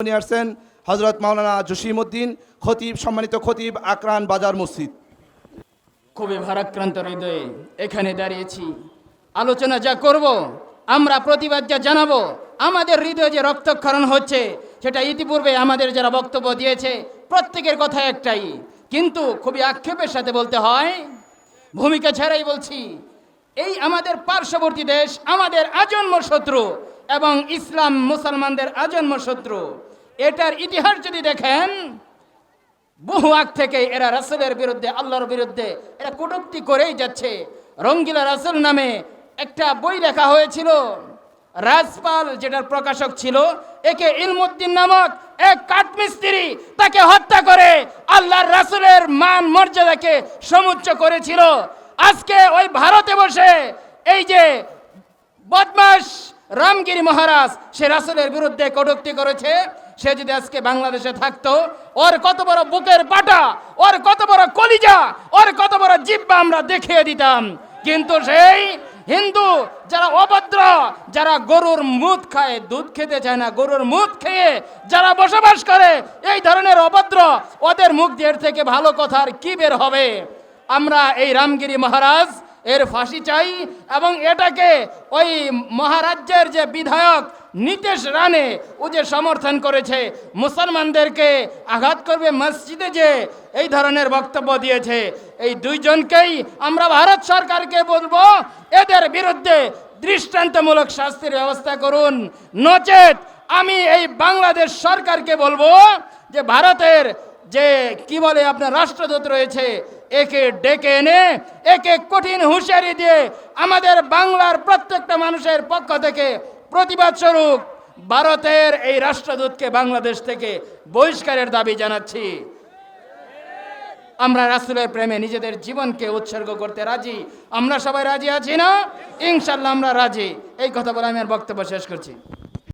আসছেন হজরত মাওলানা জসিমউদ্দিন খতিব, সম্মানিত খতিব আকরান বাজার মসজিদ। খুবই ভারাক্রান্ত হৃদয়ে এখানে দাঁড়িয়েছি। আলোচনা যা করব, আমরা প্রতিবাদ যা জানাব, আমাদের হৃদয়ে যে রক্তক্ষরণ হচ্ছে, সেটা ইতিপূর্বে আমাদের যারা বক্তব্য দিয়েছে, প্রত্যেকের কথা একটাই। কিন্তু খুবই আক্ষেপের সাথে বলতে হয়, ভূমিকা ছাড়াই বলছি, এই আমাদের পার্শ্ববর্তী দেশ আমাদের আজন্ম শত্রু এবং ইসলাম মুসলমানদের আজন্ম শত্রু। এটার ইতিহাস যদি দেখেন, বহু আগ থেকে এরা রাসূলের বিরুদ্ধে, আল্লাহর বিরুদ্ধে এরা কটূক্তি করেই যাচ্ছে। রঙ্গিলা রাসূল নামে একটা বই লেখা হয়েছিল, রাজপাল যেটার প্রকাশক ছিল, একে ইলমুদ্দিন নামক এক কাঠমিস্ত্রি তাকে হত্যা করে আল্লাহর রাসূলের মান মর্যাদাকে সমুচ্চ করেছিল। আজকে ওই ভারতে বসে এই যে বদমাস রামগিরি মহারাজ সে রাসুলের বিরুদ্ধে কটুক্তি করেছে। সে যদি আজকে বাংলাদেশে থাকতো, ওর কত বড় বুকের পাটা ওর কত বড় কলিজা, ওর কত বড় জিব্বা আমরা দেখিয়ে দিতাম। কিন্তু সেই হিন্দু যারা অভদ্র, যারা গরুর মুদ খায়, দুধ খেতে চায় না, গরুর মুদ খেয়ে যারা বসবাস করে, এই ধরনের অভদ্র, ওদের মুখ দিয়ে থেকে ভালো কথা আর কি বের হবে? আমরা এই রামগিরি মহারাজ এর ফাঁসি চাই এবং এটাকে ওই মহারাজ্যের যে বিধায়ক নীতিশ রানে ও যে সমর্থন করেছে, মুসলমানদেরকে আঘাত করবে মসজিদে যে এই ধরনের বক্তব্য দিয়েছে। এই দুইজনকেই আমরা ভারত সরকারকে বলব, এদের বিরুদ্ধে দৃষ্টান্তমূলক শাস্তির ব্যবস্থা করুন। নচেত আমি এই বাংলাদেশ সরকারকে বলব যে ভারতের যে, কি বলে আপনার রাষ্ট্রদূত রয়েছে একে ডেকে এনে, একে কঠিন হুঁশিয়ারি দিয়ে আমাদের বাংলার প্রত্যেকটা মানুষের পক্ষ থেকে প্রতিবাদ স্বরূপ ভারতের এই রাষ্ট্রদূতকে বাংলাদেশ থেকে বহিষ্কারের দাবি জানাচ্ছি। আমরা রাসূলের প্রেমে নিজেদের জীবনকে উৎসর্গ করতে রাজি। আমরা সবাই রাজি আছি না? ইনশাল্লাহ আমরা রাজি। এই কথা বলে আমি আর বক্তব্য শেষ করছি।